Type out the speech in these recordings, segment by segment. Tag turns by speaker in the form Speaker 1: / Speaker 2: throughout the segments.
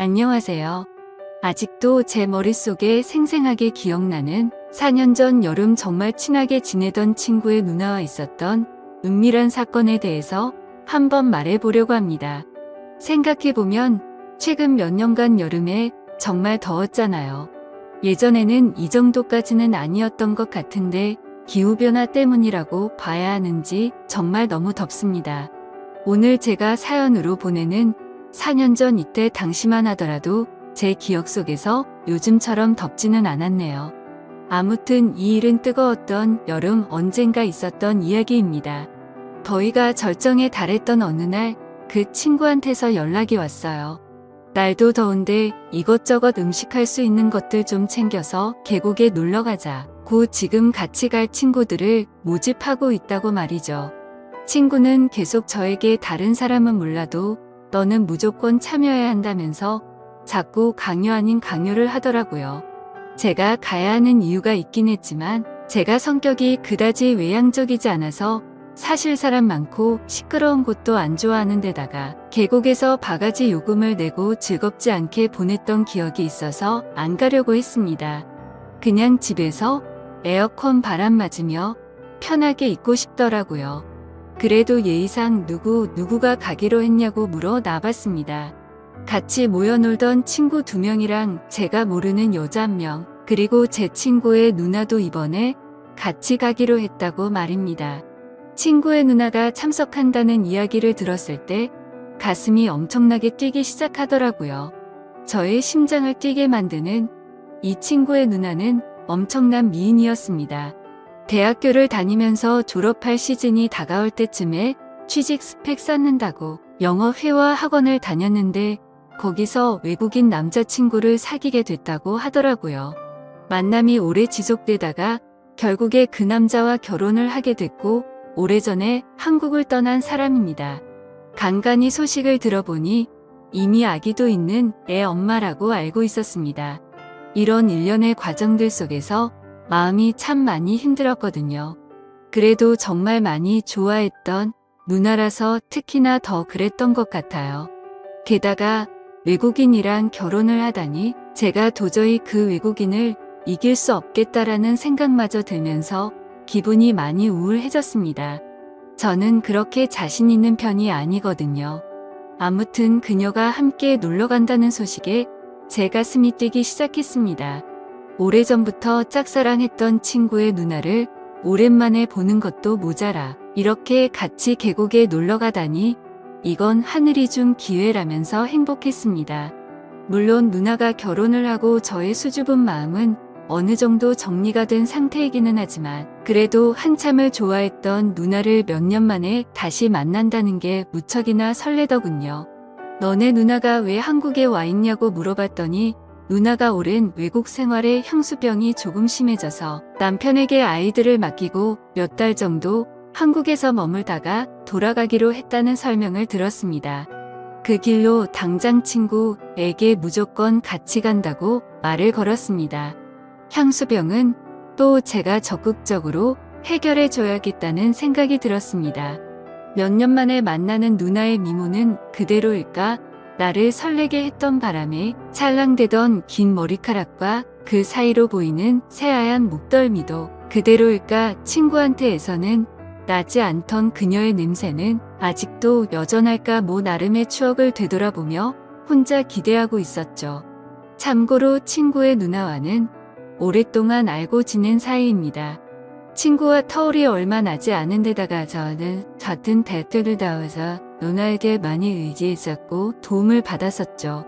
Speaker 1: 안녕하세요. 아직도 제 머릿속에 생생하게 기억나는 4년 전 여름 정말 친하게 지내던 친구의 누나와 있었던 은밀한 사건에 대해서 한번 말해보려고 합니다. 생각해보면 최근 몇 년간 여름에 정말 더웠잖아요. 예전에는 이 정도까지는 아니었던 것 같은데 기후변화 때문이라고 봐야 하는지 정말 너무 덥습니다. 오늘 제가 사연으로 보내는 4년 전 이때 당시만 하더라도 제 기억 속에서 요즘처럼 덥지는 않았네요. 아무튼 이 일은 뜨거웠던 여름 언젠가 있었던 이야기입니다. 더위가 절정에 달했던 어느 날 그 친구한테서 연락이 왔어요. 날도 더운데 이것저것 음식할 수 있는 것들 좀 챙겨서 계곡에 놀러 가자. 고 지금 같이 갈 친구들을 모집하고 있다고 말이죠. 친구는 계속 저에게 다른 사람은 몰라도 너는 무조건 참여해야 한다면서 자꾸 강요 아닌 강요를 하더라고요. 제가 가야 하는 이유가 있긴 했지만 제가 성격이 그다지 외향적이지 않아서 사실 사람 많고 시끄러운 곳도 안 좋아하는 데다가 계곡에서 바가지 요금을 내고 즐겁지 않게 보냈던 기억이 있어서 안 가려고 했습니다. 그냥 집에서 에어컨 바람 맞으며 편하게 있고 싶더라고요. 그래도 예의상 누구 누구가 가기로 했냐고 물어 나봤습니다. 같이 모여 놀던 친구 두 명이랑 제가 모르는 여자 한 명, 그리고 제 친구의 누나도 이번에 같이 가기로 했다고 말입니다. 친구의 누나가 참석한다는 이야기를 들었을 때 가슴이 엄청나게 뛰기 시작하더라고요. 저의 심장을 뛰게 만드는 이 친구의 누나는 엄청난 미인이었습니다. 대학교를 다니면서 졸업할 시즌이 다가올 때쯤에 취직 스펙 쌓는다고 영어 회화 학원을 다녔는데 거기서 외국인 남자친구를 사귀게 됐다고 하더라고요. 만남이 오래 지속되다가 결국에 그 남자와 결혼을 하게 됐고 오래전에 한국을 떠난 사람입니다. 간간히 소식을 들어보니 이미 아기도 있는 애 엄마라고 알고 있었습니다. 이런 일련의 과정들 속에서 마음이 참 많이 힘들었거든요. 그래도 정말 많이 좋아했던 누나라서 특히나 더 그랬던 것 같아요. 게다가 외국인이랑 결혼을 하다니 제가 도저히 그 외국인을 이길 수 없겠다라는 생각마저 들면서 기분이 많이 우울해졌습니다. 저는 그렇게 자신 있는 편이 아니거든요. 아무튼 그녀가 함께 놀러 간다는 소식에 제 가슴이 뛰기 시작했습니다. 오래전부터 짝사랑했던 친구의 누나를 오랜만에 보는 것도 모자라 이렇게 같이 계곡에 놀러 가다니 이건 하늘이 준 기회라면서 행복했습니다. 물론 누나가 결혼을 하고 저의 수줍은 마음은 어느 정도 정리가 된 상태이기는 하지만 그래도 한참을 좋아했던 누나를 몇 년 만에 다시 만난다는 게 무척이나 설레더군요. 너네 누나가 왜 한국에 와 있냐고 물어봤더니 누나가 오랜 외국 생활에 향수병이 조금 심해져서 남편에게 아이들을 맡기고 몇 달 정도 한국에서 머물다가 돌아가기로 했다는 설명을 들었습니다. 그 길로 당장 친구에게 무조건 같이 간다고 말을 걸었습니다. 향수병은 또 제가 적극적으로 해결해 줘야겠다는 생각이 들었습니다. 몇 년 만에 만나는 누나의 미모는 그대로일까? 나를 설레게 했던 바람에 찰랑대던 긴 머리카락과 그 사이로 보이는 새하얀 목덜미도 그대로일까 친구한테에서는 나지 않던 그녀의 냄새는 아직도 여전할까 모 나름의 추억을 되돌아보며 혼자 기대하고 있었죠. 참고로 친구의 누나와는 오랫동안 알고 지낸 사이입니다. 친구와 터울이 얼마 나지 않은 데다가 저는 같은 대학교를 나와서 누나에게 많이 의지했었고 도움을 받았었죠.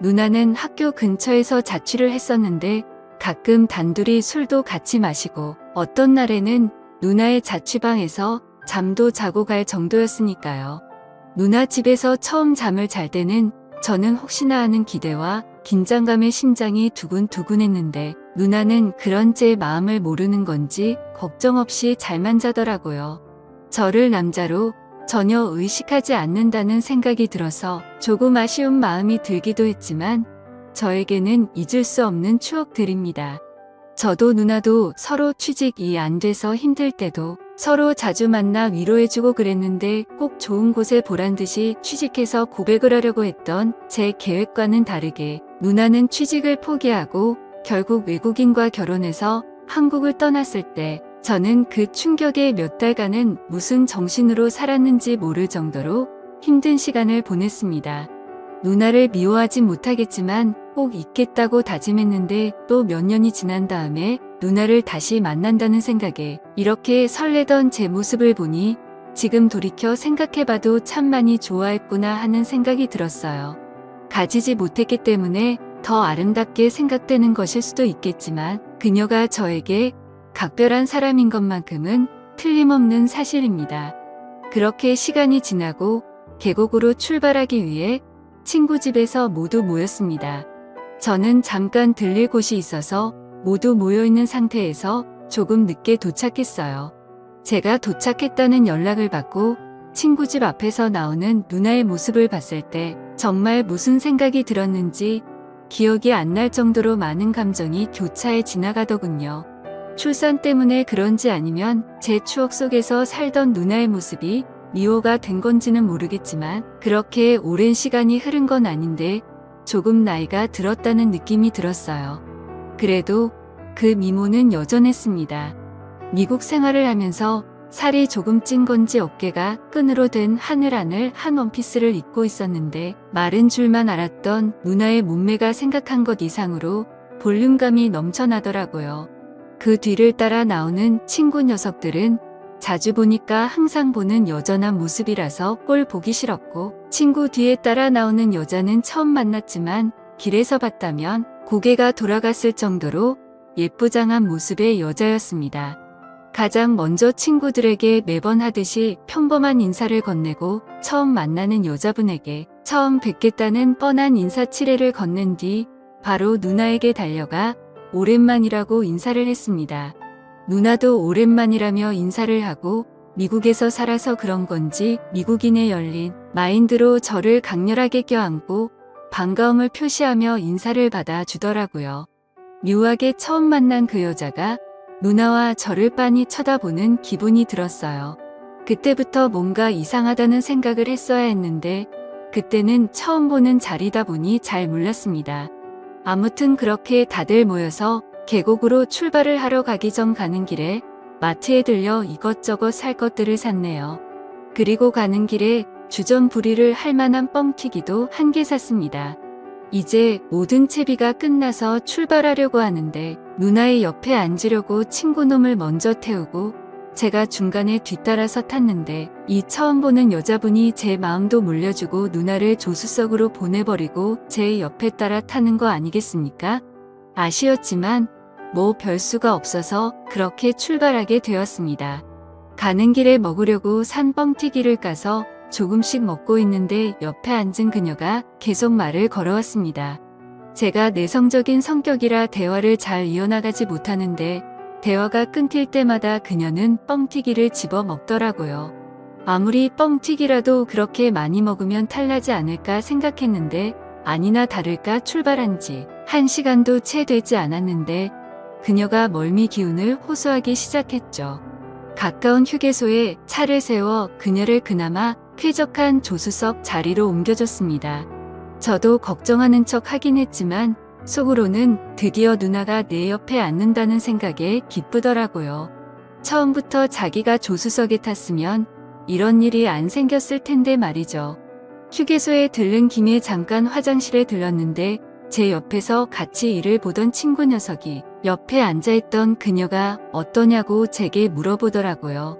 Speaker 1: 누나는 학교 근처에서 자취를 했었는데 가끔 단둘이 술도 같이 마시고 어떤 날에는 누나의 자취방에서 잠도 자고 갈 정도였으니까요. 누나 집에서 처음 잠을 잘 때는 저는 혹시나 하는 기대와 긴장감에 심장이 두근두근했는데 누나는 그런 제 마음을 모르는 건지 걱정 없이 잘만 자더라고요. 저를 남자로 전혀 의식하지 않는다는 생각이 들어서 조금 아쉬운 마음이 들기도 했지만 저에게는 잊을 수 없는 추억들입니다. 저도 누나도 서로 취직이 안 돼서 힘들 때도 서로 자주 만나 위로해주고 그랬는데 꼭 좋은 곳에 보란 듯이 취직해서 고백을 하려고 했던 제 계획과는 다르게 누나는 취직을 포기하고 결국 외국인과 결혼해서 한국을 떠났을 때 저는 그 충격에 몇 달간은 무슨 정신으로 살았는지 모를 정도로 힘든 시간을 보냈습니다. 누나를 미워하진 못하겠지만 꼭 있겠다고 다짐했는데 또 몇 년이 지난 다음에 누나를 다시 만난다는 생각에 이렇게 설레던 제 모습을 보니 지금 돌이켜 생각해봐도 참 많이 좋아했구나 하는 생각이 들었어요. 가지지 못했기 때문에 더 아름답게 생각되는 것일 수도 있겠지만 그녀가 저에게 각별한 사람인 것만큼은 틀림없는 사실입니다. 그렇게 시간이 지나고 계곡으로 출발하기 위해 친구 집에서 모두 모였습니다. 저는 잠깐 들릴 곳이 있어서 모두 모여있는 상태에서 조금 늦게 도착했어요. 제가 도착했다는 연락을 받고 친구 집 앞에서 나오는 누나의 모습을 봤을 때 정말 무슨 생각이 들었는지 기억이 안 날 정도로 많은 감정이 교차해 지나가더군요. 출산 때문에 그런지 아니면 제 추억 속에서 살던 누나의 모습이 미호가 된 건지는 모르겠지만 그렇게 오랜 시간이 흐른 건 아닌데 조금 나이가 들었다는 느낌이 들었어요. 그래도 그 미모는 여전했습니다. 미국 생활을 하면서 살이 조금 찐 건지 어깨가 끈으로 된 하늘하늘 한 원피스를 입고 있었는데 마른 줄만 알았던 누나의 몸매가 생각한 것 이상으로 볼륨감이 넘쳐나더라고요. 그 뒤를 따라 나오는 친구 녀석들은 자주 보니까 항상 보는 여전한 모습이라서 꼴 보기 싫었고 친구 뒤에 따라 나오는 여자는 처음 만났지만 길에서 봤다면 고개가 돌아갔을 정도로 예쁘장한 모습의 여자였습니다. 가장 먼저 친구들에게 매번 하듯이 평범한 인사를 건네고 처음 만나는 여자분에게 처음 뵙겠다는 뻔한 인사 치레를 건넨 뒤 바로 누나에게 달려가 오랜만이라고 인사를 했습니다. 누나도 오랜만이라며 인사를 하고 미국에서 살아서 그런 건지 미국인의 열린 마인드로 저를 강렬하게 껴안고 반가움을 표시하며 인사를 받아 주더라고요. 묘하게 처음 만난 그 여자가 누나와 저를 빤히 쳐다보는 기분이 들었어요. 그때부터 뭔가 이상하다는 생각을 했어야 했는데 그때는 처음 보는 자리다 보니 잘 몰랐습니다. 아무튼 그렇게 다들 모여서 계곡으로 출발을 하러 가기 전 가는 길에 마트에 들려 이것저것 살 것들을 샀네요. 그리고 가는 길에 주전 부리를 할 만한 뻥튀기도 한 개 샀습니다. 이제 모든 채비가 끝나서 출발하려고 하는데 누나의 옆에 앉으려고 친구놈을 먼저 태우고 제가 중간에 뒤따라서 탔는데 이 처음 보는 여자분이 제 마음도 물려주고 누나를 조수석으로 보내버리고 제 옆에 따라 타는 거 아니겠습니까? 아쉬웠지만 뭐 별수가 없어서 그렇게 출발하게 되었습니다. 가는 길에 먹으려고 산 뻥튀기를 까서 조금씩 먹고 있는데 옆에 앉은 그녀가 계속 말을 걸어왔습니다. 제가 내성적인 성격이라 대화를 잘 이어나가지 못하는데 대화가 끊길 때마다 그녀는 뻥튀기를 집어 먹더라고요. 아무리 뻥튀기라도 그렇게 많이 먹으면 탈나지 않을까 생각했는데 아니나 다를까 출발한 지 한 시간도 채 되지 않았는데 그녀가 멀미 기운을 호소하기 시작했죠. 가까운 휴게소에 차를 세워 그녀를 그나마 쾌적한 조수석 자리로 옮겨줬습니다. 저도 걱정하는 척 하긴 했지만 속으로는 드디어 누나가 내 옆에 앉는다는 생각에 기쁘더라고요. 처음부터 자기가 조수석에 탔으면 이런 일이 안 생겼을 텐데 말이죠. 휴게소에 들른 김에 잠깐 화장실에 들렀는데 제 옆에서 같이 일을 보던 친구 녀석이 옆에 앉아있던 그녀가 어떠냐고 제게 물어보더라고요.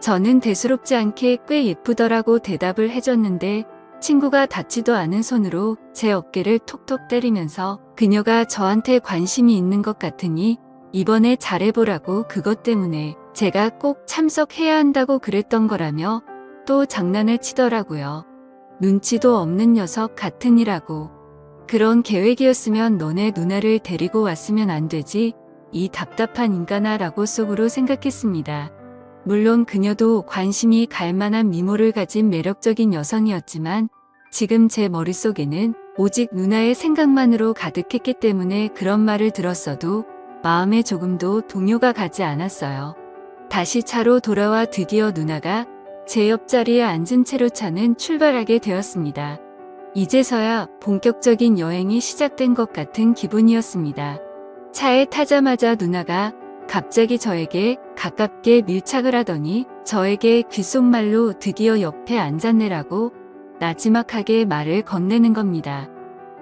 Speaker 1: 저는 대수롭지 않게 꽤 예쁘더라고 대답을 해줬는데 친구가 닿지도 않은 손으로 제 어깨를 톡톡 때리면서 그녀가 저한테 관심이 있는 것 같으니 이번에 잘해보라고 그것 때문에 제가 꼭 참석해야 한다고 그랬던 거라며 또 장난을 치더라고요. 눈치도 없는 녀석 같으니라고. 그런 계획이었으면 너네 누나를 데리고 왔으면 안 되지. 이 답답한 인간아 라고 속으로 생각했습니다. 물론 그녀도 관심이 갈 만한 미모를 가진 매력적인 여성이었지만 지금 제 머릿속에는 오직 누나의 생각만으로 가득했기 때문에 그런 말을 들었어도 마음에 조금도 동요가 가지 않았어요. 다시 차로 돌아와 드디어 누나가 제 옆자리에 앉은 채로 차는 출발하게 되었습니다. 이제서야 본격적인 여행이 시작된 것 같은 기분이었습니다. 차에 타자마자 누나가 갑자기 저에게 가깝게 밀착을 하더니 저에게 귓속말로 드디어 옆에 앉았네라고 나지막하게 말을 건네는 겁니다.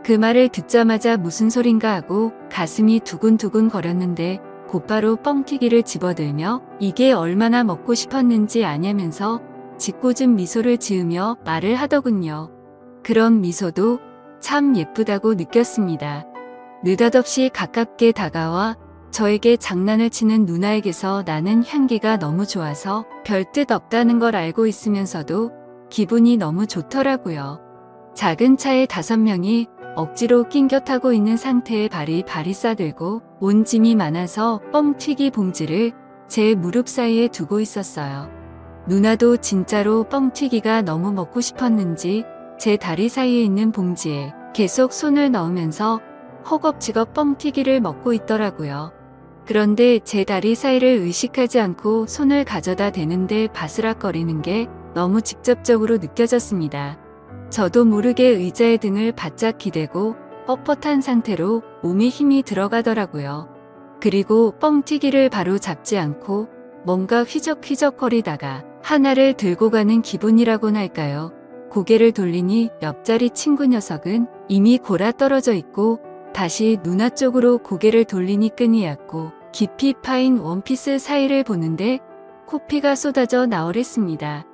Speaker 1: 그 말을 듣자마자 무슨 소린가 하고 가슴이 두근두근 거렸는데 곧바로 뻥튀기를 집어들며 이게 얼마나 먹고 싶었는지 아냐면서 짓궂은 미소를 지으며 말을 하더군요. 그런 미소도 참 예쁘다고 느꼈습니다. 느닷없이 가깝게 다가와 저에게 장난을 치는 누나에게서 나는 향기가 너무 좋아서 별 뜻 없다는 걸 알고 있으면서도 기분이 너무 좋더라고요. 작은 차에 다섯 명이 억지로 낑겨 타고 있는 상태에 발이 발이 싸들고 온 짐이 많아서 뻥튀기 봉지를 제 무릎 사이에 두고 있었어요. 누나도 진짜로 뻥튀기가 너무 먹고 싶었는지 제 다리 사이에 있는 봉지에 계속 손을 넣으면서 허겁지겁 뻥튀기를 먹고 있더라고요. 그런데 제 다리 사이를 의식하지 않고 손을 가져다 대는데 바스락거리는 게 너무 직접적으로 느껴졌습니다. 저도 모르게 의자의 등을 바짝 기대고 뻣뻣한 상태로 몸에 힘이 들어가더라고요. 그리고 뻥튀기를 바로 잡지 않고 뭔가 휘적휘적거리다가 하나를 들고 가는 기분이라고나 할까요? 고개를 돌리니 옆자리 친구 녀석은 이미 골아 떨어져 있고 다시 누나 쪽으로 고개를 돌리니 끈이 얕고 깊이 파인 원피스 사이를 보는데 코피가 쏟아져 나오랬습니다.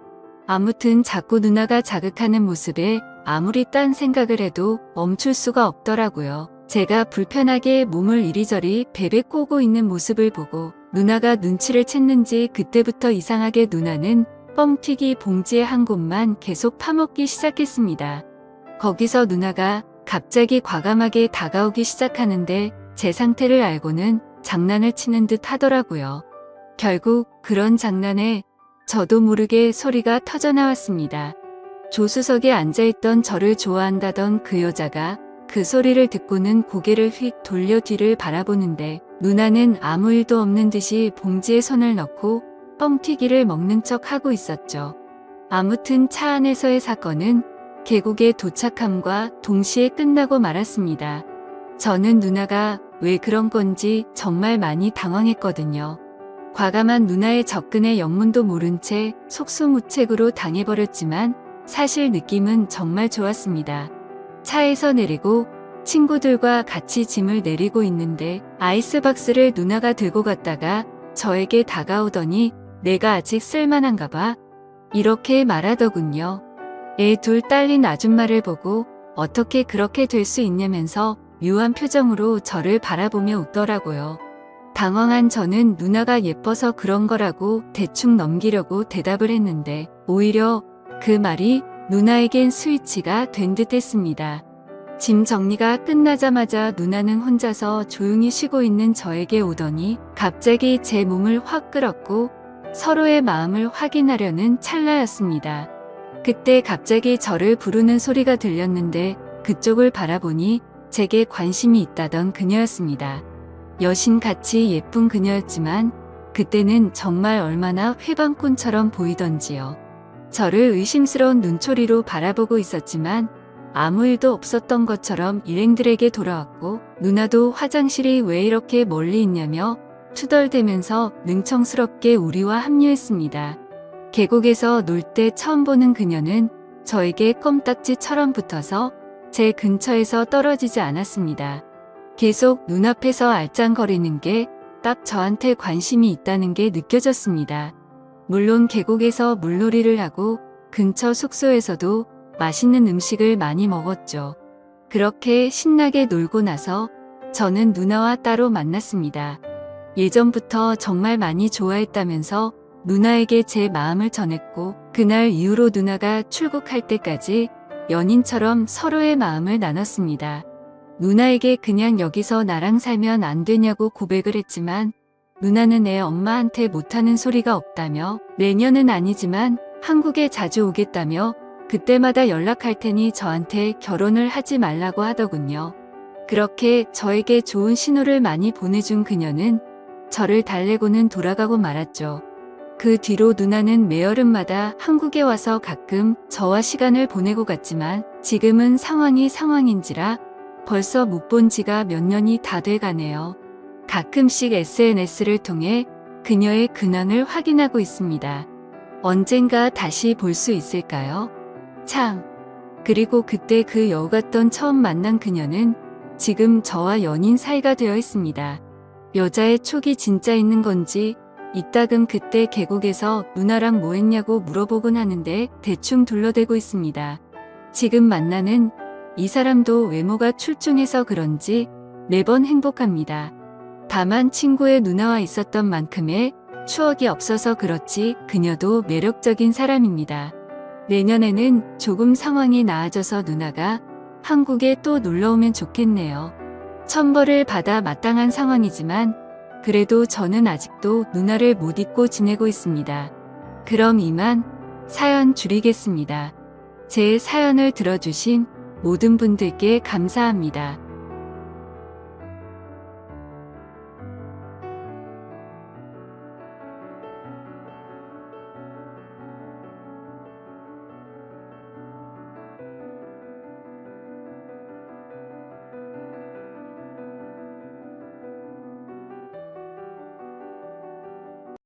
Speaker 1: 아무튼 자꾸 누나가 자극하는 모습에 아무리 딴 생각을 해도 멈출 수가 없더라고요. 제가 불편하게 몸을 이리저리 베베 꼬고 있는 모습을 보고 누나가 눈치를 챘는지 그때부터 이상하게 누나는 뻥튀기 봉지의 한 곳만 계속 파먹기 시작했습니다. 거기서 누나가 갑자기 과감하게 다가오기 시작하는데 제 상태를 알고는 장난을 치는 듯 하더라고요. 결국 그런 장난에 저도 모르게 소리가 터져나왔습니다. 조수석에 앉아있던 저를 좋아한다던 그 여자가 그 소리를 듣고는 고개를 휙 돌려 뒤를 바라보는데 누나는 아무 일도 없는 듯이 봉지에 손을 넣고 뻥튀기를 먹는 척 하고 있었죠. 아무튼 차 안에서의 사건은 계곡에 도착함과 동시에 끝나고 말았습니다. 저는 누나가 왜 그런 건지 정말 많이 당황했거든요. 과감한 누나의 접근에 영문도 모른 채 속수무책으로 당해버렸지만 사실 느낌은 정말 좋았습니다. 차에서 내리고 친구들과 같이 짐을 내리고 있는데 아이스박스를 누나가 들고 갔다가 저에게 다가오더니 내가 아직 쓸만한가 봐. 이렇게 말하더군요. 애둘 딸린 아줌마를 보고 어떻게 그렇게 될 수 있냐면서 묘한 표정으로 저를 바라보며 웃더라고요. 당황한 저는 누나가 예뻐서 그런 거라고 대충 넘기려고 대답을 했는데 오히려 그 말이 누나에겐 스위치가 된 듯 했습니다. 짐 정리가 끝나자마자 누나는 혼자서 조용히 쉬고 있는 저에게 오더니 갑자기 제 몸을 확 끌었고 서로의 마음을 확인하려는 찰나였습니다. 그때 갑자기 저를 부르는 소리가 들렸는데 그쪽을 바라보니 제게 관심이 있다던 그녀였습니다. 여신같이 예쁜 그녀였지만 그때는 정말 얼마나 회방꾼처럼 보이던지요. 저를 의심스러운 눈초리로 바라보고 있었지만 아무 일도 없었던 것처럼 일행들에게 돌아왔고 누나도 화장실이 왜 이렇게 멀리 있냐며 투덜대면서 능청스럽게 우리와 합류했습니다. 계곡에서 놀 때 처음 보는 그녀는 저에게 껌딱지처럼 붙어서 제 근처에서 떨어지지 않았습니다. 계속 눈앞에서 알짱거리는 게 딱 저한테 관심이 있다는 게 느껴졌습니다. 물론 계곡에서 물놀이를 하고 근처 숙소에서도 맛있는 음식을 많이 먹었죠. 그렇게 신나게 놀고 나서 저는 누나와 따로 만났습니다. 예전부터 정말 많이 좋아했다면서 누나에게 제 마음을 전했고 그날 이후로 누나가 출국할 때까지 연인처럼 서로의 마음을 나눴습니다. 누나에게 그냥 여기서 나랑 살면 안 되냐고 고백을 했지만 누나는 애 엄마한테 못하는 소리가 없다며 내년은 아니지만 한국에 자주 오겠다며 그때마다 연락할 테니 저한테 결혼을 하지 말라고 하더군요. 그렇게 저에게 좋은 신호를 많이 보내준 그녀는 저를 달래고는 돌아가고 말았죠. 그 뒤로 누나는 매여름마다 한국에 와서 가끔 저와 시간을 보내고 갔지만 지금은 상황이 상황인지라 벌써 못 본 지가 몇 년이 다 돼 가네요. 가끔씩 SNS를 통해 그녀의 근황을 확인하고 있습니다. 언젠가 다시 볼 수 있을까요? 참. 그리고 그때 그 여우 같던 처음 만난 그녀는 지금 저와 연인 사이가 되어 있습니다. 여자의 촉이 진짜 있는 건지 이따금 그때 계곡에서 누나랑 뭐 했냐고 물어보곤 하는데 대충 둘러대고 있습니다. 지금 만나는 이 사람도 외모가 출중해서 그런지 매번 행복합니다. 다만 친구의 누나와 있었던 만큼의 추억이 없어서 그렇지 그녀도 매력적인 사람입니다. 내년에는 조금 상황이 나아져서 누나가 한국에 또 놀러 오면 좋겠네요. 천벌을 받아 마땅한 상황이지만 그래도 저는 아직도 누나를 못 잊고 지내고 있습니다. 그럼 이만 사연 줄이겠습니다. 제 사연을 들어주신 모든 분들께 감사합니다.